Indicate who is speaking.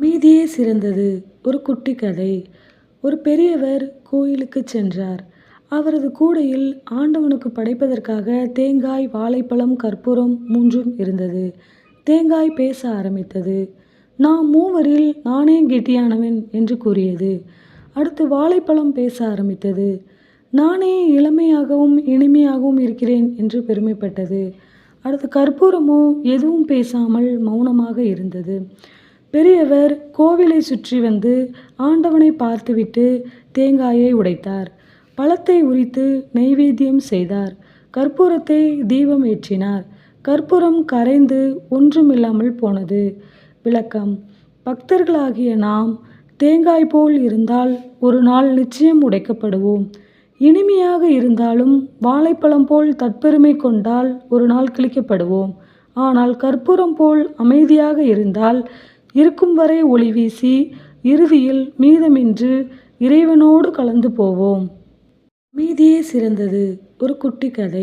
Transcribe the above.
Speaker 1: மீதியே சிறந்தது ஒரு குட்டி கதை ஒரு பெரியவர் கோயிலுக்கு சென்றார். அவரது கூடையில் ஆண்டவனுக்கு படைப்பதற்காக தேங்காய் வாழைப்பழம் கற்பூரம் மூன்றும் இருந்தது. தேங்காய் பேச ஆரம்பித்தது. நான் மூவரில் நானே கெட்டியானவன் என்று கூறியது. அடுத்து வாழைப்பழம் பேச ஆரம்பித்தது. நானே இளமையாகவும் இனிமையாகவும் இருக்கிறேன் என்று பெருமைப்பட்டது. அடுத்து கற்பூரமோ எதுவும் பேசாமல் மௌனமாக இருந்தது. பெரியவர் கோவிலைச் சுற்றி வந்து ஆண்டவனை பார்த்துவிட்டு தேங்காயை உடைத்தார். பழத்தை உரித்து நெய்வேத்தியம் செய்தார். கற்பூரத்தை தீபம் ஏற்றினார். கற்பூரம் கரைந்து ஒன்றுமில்லாமல் போனது. விளக்கம் பக்தர்களாகிய நாம் தேங்காய் போல் இருந்தால் ஒரு நாள் நிச்சயம் உடைக்கப்படுவோம். இனிமையாக இருந்தாலும் வாழைப்பழம் போல் தற்பெருமை கொண்டால் ஒரு நாள் கிழிக்கப்படுவோம். ஆனால் கற்பூரம் போல் அமைதியாக இருந்தால் இருக்கும் வரை ஒளி வீசி இறுதியில் மீதமின்றி இறைவனோடு கலந்து போவோம். மீதியே சிறந்தது ஒரு குட்டி கதை